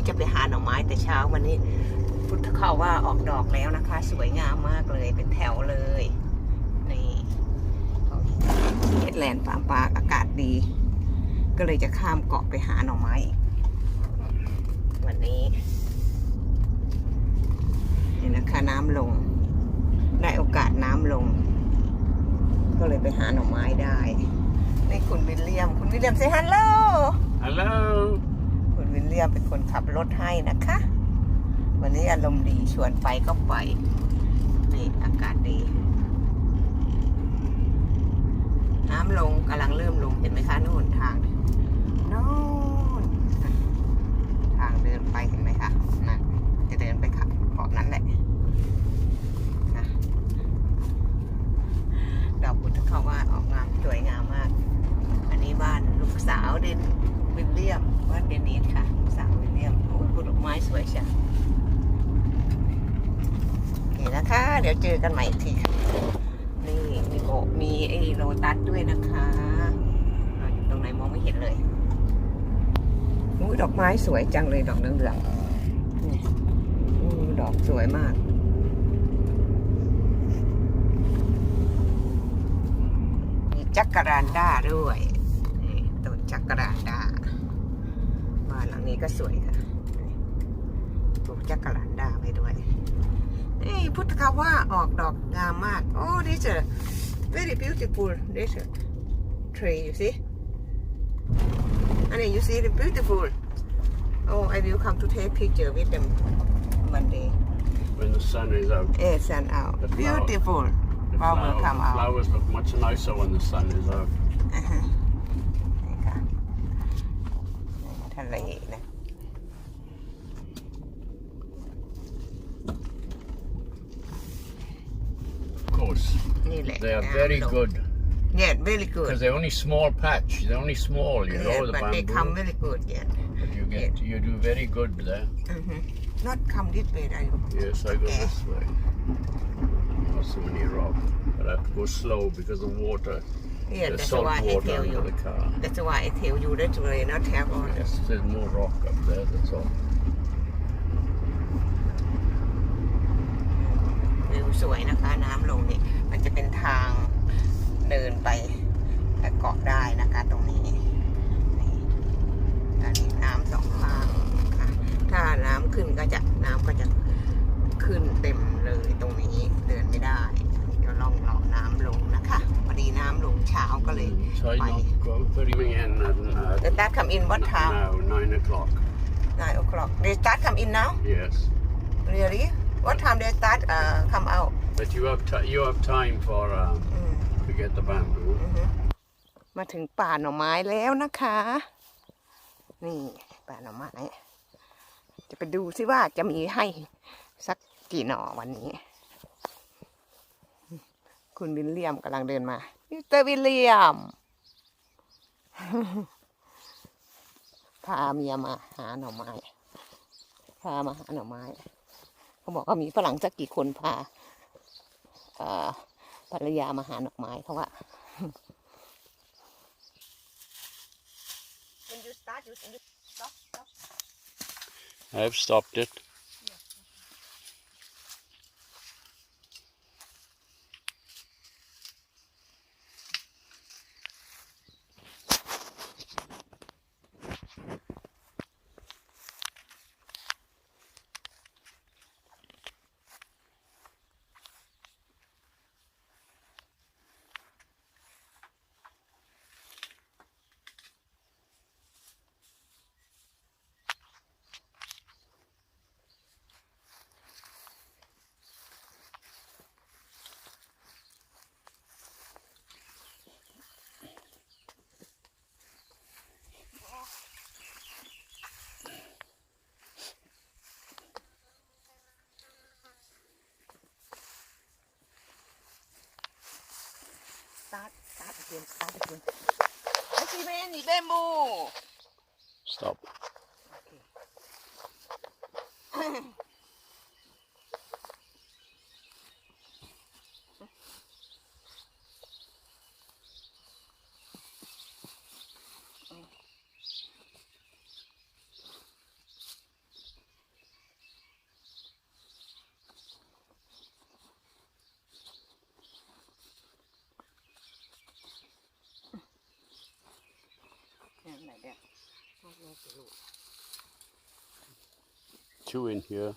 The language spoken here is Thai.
นี้จะไปหาหน่อไม้แต่เช้าวันนี้ พุทธเขาว่าออกดอกแล้วนะคะ สวยงามมากเลยเป็นแถวเลยนี่เฮดแลนด์ฟาร์มปาร์คอากาศดี ก็เลยจะข้ามเกาะไปหาหน่อไม้วันนี้นี่นะคะน้ำลง ได้โอกาสน้ำลง ก็เลยไปหาหน่อไม้ได้นี่คุณวิลเลียม คุณวิลเลียมเซฮัลโหล Hello. เลียมเป็นคนขับรถให้นะคะ วันนี้อารมณ์ดีชวนไปก็ไปนี่อากาศดี น้ำลงกำลังเริ่มลงเห็นไหมคะนู่นทางนู่นทางเดินไปเห็นไหมคะนั่นจะเดินไปขับเกาะนั้นแหละนะดอกพุทธเขาว่าออกงามสวยงามมาก อันนี้บ้านลูกสาวเดน วิลเลียมบ้าเดนิสค่ะสาววิลเลียมโอ้ยปลูกดอกไม้สวยจังโอเคนะคะ เดี๋ยวเจอกันใหม่อีกที นี่มีโบมีไอโรตัสด้วยนะคะอ่าอยู่ตรงไหนมองไม่เห็นเลยอุ้ยดอกไม้สวยจังเลยดอกเหลืองๆนี่อู้ดอกสวยมากมีจักรานด้าด้วยนี่ต้นจักรานด้า งนี้ก็สวยค่ะนี่ปลูกจักรานด้าไปด้วยนี่พุทธคาว่าออกดอกงามมาก โอ้ this a very beautiful this a tree you see อันนี้ you see the beautiful oh I will come to take picture with them Monday When the sun is out. yes and out The flower- beautiful The Flower will flower- come out. flowers look much nicer when the sun is out. อ่า ทะเลนะ Of course, นี่แหละ they are น้ำ very ลง good yeah very good because they're only small patch. They're only small, you yeah, know, the but they come bamboo. very good yeah But you get, you do very good there. mm-hmm. not come this way are you Yes, I go Okay. this way. Not so many rocks, but I have to go slow because the water, yeah the that's salt why I water tell you under the car. that's why I tell you that way not have all Yes, there's more rock up there. That's all. วิวสวยนะคะ น้ำลงนี่ มันจะเป็นทางเดินไปเกาะได้นะคะตรงนี้นี่อันนี้น้ำสองข้างค่ะ ถ้าน้ำขึ้นก็จะน้ำก็จะขึ้นเต็มเลยตรงนี้เดินไม่ได้จะล่องรอน้ำลงนะคะพอดีน้ำลงเช้า ก็เลย Try Bye. not go very again at uh, The start come in what time now, nine o'clock. nine o'clock they start come in now Yes. really what time they start uh, come out But you have ti you have time for um, อืม to get the bamboo. อือฮึมาถึงป่าหน่อไม้แล้วนะคะ นี่ป่าหน่อไม้ จะไปดูซิว่าจะมีให้สักกี่หน่อวันนี้ คุณวิลเลียมกำลังเดินมา มิสเตอร์วิลเลียม พาเมียมาหาหน่อไม้ พามาหาหน่อไม้ เขาบอกว่ามีฝรั่งสักกี่คนพาเอ่อภรรยามาหาหน่อไม้เพราะว่า When you start you stop stop I've stopped it. Start start again start again I see many bamboo Stop. เนี่ยพวกนี้ Two in here.